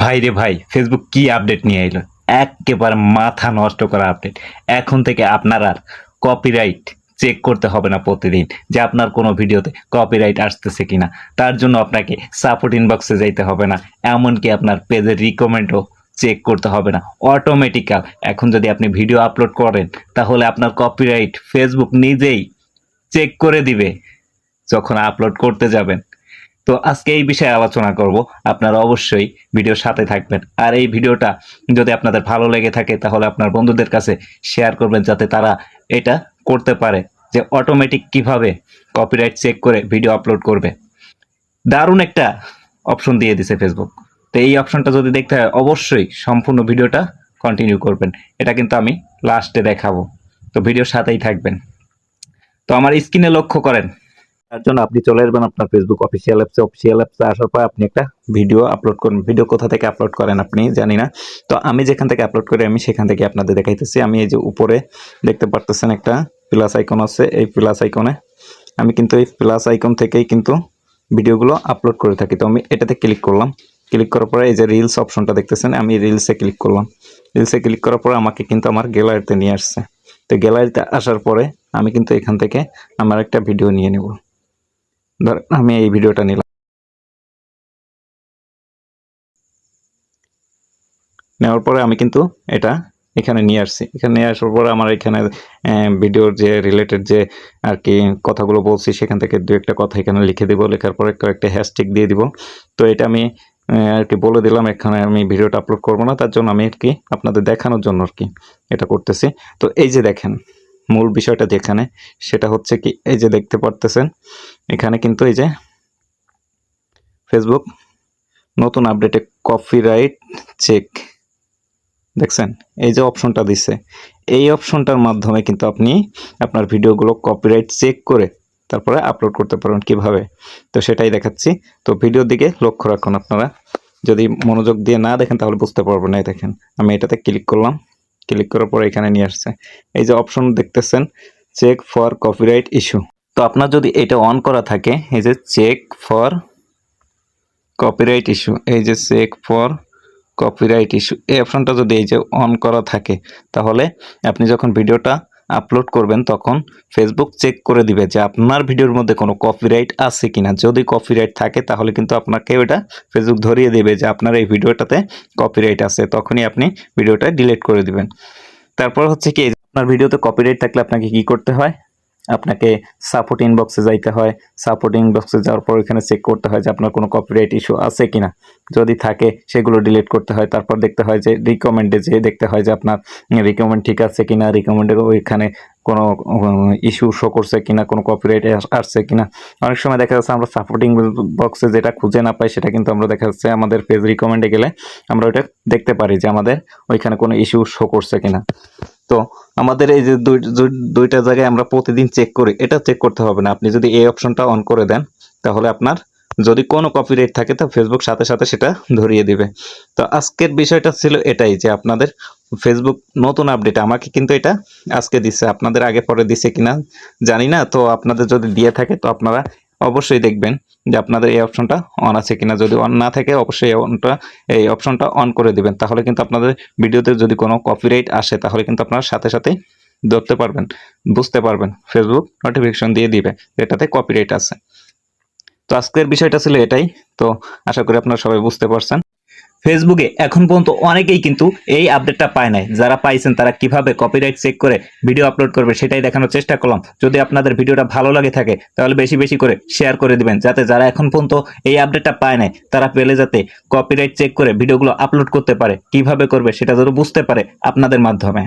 ভাই রে ভাই ফেসবুক কি আপডেট নিয়ে এলো একেবারে মাথা নষ্ট করা আপডেট এখন থেকে আপনার আর কপিরাইট চেক করতে হবে না প্রতিদিন যে আপনার কোনো ভিডিওতে কপিরাইট আসতেছে কিনা। তার জন্য আপনাকে সাপোর্ট ইনবক্সে যাইতে হবে না, এমনকি আপনার পেজের রিকমেন্ডও চেক করতে হবে না। অটোমেটিক্যাল এখন যদি আপনি ভিডিও আপলোড করেন, তাহলে আপনার কপিরাইট ফেসবুক নিজেই চেক করে দিবে। যখন আপলোড করতে যাবেন তো আজকে এই বিষয়ে আলোচনা করব। আপনারা অবশ্যই ভিডিওর সাথে থাকবেন। আর এই ভিডিওটা যদি আপনাদের ভালো লেগে থাকে, তাহলে আপনার বন্ধুদের কাছে শেয়ার করবেন যাতে তারা এটা করতে পারে যে অটোমেটিক কীভাবে কপিরাইট চেক করে ভিডিও আপলোড করবে। দারুণ একটা অপশন দিয়ে দিছে ফেসবুক তো এই অপশনটা যদি দেখতে হয়, অবশ্যই সম্পূর্ণ ভিডিওটা কন্টিনিউ করবেন। এটা কিন্তু আমি লাস্টে দেখাবো। তো ভিডিওর সাথেই থাকবেন। তো আমার স্ক্রিনে লক্ষ্য করেন। তার জন্য আপনি চলে আসবেন আপনার ফেসবুক অফিসিয়াল অ্যাপসে অফিসিয়াল অ্যাপসে আসার পর আপনি একটা ভিডিও আপলোড করুন। ভিডিও কোথা থেকে আপলোড করেন আপনি জানি না। তো আমি যেখান থেকে আপলোড করি, আমি সেখান থেকে আপনাদের দেখাইতেছি। আমি এই যে উপরে দেখতে পারতেছেন একটা প্লাস আইকন আছে। এই প্লাস আইকনে আমি কিন্তু এই প্লাস আইকন থেকেই কিন্তু ভিডিওগুলো আপলোড করে থাকি। তো আমি এটাতে ক্লিক করলাম। ক্লিক করার পরে এই যে রিলস অপশনটা দেখতেছেন, আমি রিলসে ক্লিক করলাম। রিলসে ক্লিক করার পরে আমাকে কিন্তু আমার গ্যালারিতে নিয়ে আসছে। তো গ্যালারিতে আসার পরে আমি কিন্তু এখান থেকে আমার একটা ভিডিও নিয়ে নেব। ধর, আমি এই ভিডিওটা নিলাম। নেওয়ার পরে আমি কিন্তু এটা এখানে নিয়ে আসছি। এখানে নিয়ে আসার পরে আমার এখানে ভিডিওর যে রিলেটেড যে আর কি কথাগুলো বলছি, সেখান থেকে দু একটা কথা এখানে লিখে দিব, লেখার পরে কয়েকটা হ্যাশট্যাগ দিয়ে দিব। তো এটা আমি আর কি বলে দিলাম, এখানে আমি ভিডিওটা আপলোড করব না, তার জন্য আমি আর কি আপনাদের দেখানোর জন্য আর কি এটা করতেছি। তো এই যে দেখেন মূল বিষয়টা যেখানে, সেটা হচ্ছে কি, এই যে দেখতে পারতেছেন, এখানে কিন্তু এই যে ফেসবুক নতুন আপডেটে কপিরাইট চেক দেখছেন? এই যে অপশনটা দিছে, এই অপশনটার মাধ্যমে কিন্তু আপনি আপনার ভিডিওগুলো কপিরাইট চেক করে তারপরে আপলোড করতে পারবেন কীভাবে? তো সেটাই দেখাচ্ছি। তো ভিডিওর দিকে লক্ষ্য রাখুন আপনারা। যদি মনোযোগ দিয়ে না দেখেন, তাহলে বুঝতে পারবেন। না দেখেন, আমি এটাতে ক্লিক করলাম। ক্লিক করার পর এখানে নিয়ে আসছে। এই যে অপশন দেখতেছেন চেক ফর কপিরাইট ইস্যু তো আপনার যদি এটা অন করা থাকে, এই যে চেক ফর কপিরাইট ইস্যু এই যে চেক ফর কপিরাইট ইস্যু এই অপশনটা যদি এই যে অন করা থাকে, তাহলে আপনি যখন ভিডিওটা আপলোড করবেন, তখন ফেসবুক চেক করে দিবে যে আপনার ভিডিওর মধ্যে কোনো কপিরাইট আছে কিনা। যদি কপিরাইট থাকে, তাহলে কিন্তু আপনাকে ওটা ফেসবুক ধরিয়ে দেবে যে আপনার এই ভিডিওটাতে কপিরাইট আছে। তখনই আপনি ভিডিওটা ডিলিট করে দিবেন। তারপর হচ্ছে কি, আপনার ভিডিওতে কপিরাইট থাকলে আপনাকে কি করতে হয়? আপনাকে সাপোর্ট ইনবক্সে যাইতে হয়। সাপোর্ট ইনবক্সে যাওয়ার পর এখানে চেক করতে হয় যে আপনার কোনো কপিরাইট ইস্যু আছে কি না যদি থাকে, সেগুলো ডিলিট করতে হয়। তারপর দেখতে হয় যে রিকমেন্ডে যে দেখতে হয় যে আপনার রিকমেন্ড ঠিক আছে কি না রিকমেন্ডের ওইখানে কোনো ইস্যু শো করছে কিনা, কোনো কপিরাইট আসছে কিনা। অনেক সময় দেখা যাচ্ছে আমরা সাপোর্টিং বক্সে যেটা খুঁজে না পাই, সেটা কিন্তু আমরা দেখা যাচ্ছে আমাদের পেজ রিকমেন্ডে গেলে আমরা ওইটা দেখতে পারি যে আমাদের ওইখানে কোনো ইস্যু শো করছে কিনা। তো আমাদের এই যে দুই- দুই- দুইটা জায়গায় আমরা প্রতিদিন চেক করি, এটা চেক করতে হবে না। আপনি যদি এই অপশনটা অন করে দেন, তাহলে আপনার যদি কোনো কপিরাইট থাকে, তো ফেসবুক সাথে সাথে সেটা ধরিয়ে দিবে। তো আজকের বিষয়টা ছিল এটাই যে আপনাদের ফেসবুক নতুন আপডেট আমাকে কিন্তু এটা আজকে দিচ্ছে আপনাদের আগে পরে দিছে কিনা জানি না। তো আপনাদের যদি দিয়ে থাকে, তো আপনারা অবশ্যই দেখবেন যে আপনাদের এই অপশনটা অন আছে কিনা। যদি অন না থাকে, অবশ্যই অনটা এই অপশনটা অন করে দিবেন। তাহলে কিন্তু আপনাদের ভিডিওতে যদি কোনো কপিরাইট আসে, তাহলে কিন্তু আপনারা সাথে সাথে ধরতে পারবেন, বুঝতে পারবেন। ফেসবুক নোটিফিকেশন দিয়ে দিবে এটাতে কপিরাইট আছে। তো আজকের বিষয়টা ছিল এটাই। তো আশা করি আপনারা সবাই বুঝতে পারছেন। ফেসবুকে এখন পর্যন্ত অনেকেই কিন্তু এই আপডেটটা পায় নাই। যারা পাইছেন, তারা কীভাবে কপিরাইট চেক করে ভিডিও আপলোড করবে সেটাই দেখানোর চেষ্টা করলাম। যদি আপনাদের ভিডিওটা ভালো লাগে থাকে, তাহলে বেশি বেশি করে শেয়ার করে দিবেন, যাতে যারা এখন পর্যন্ত এই আপডেটটা পায় নাই, তারা পেলে যাতে কপিরাইট চেক করে ভিডিওগুলো আপলোড করতে পারে। কীভাবে করবে সেটা যেন বুঝতে পারে আপনাদের মাধ্যমে।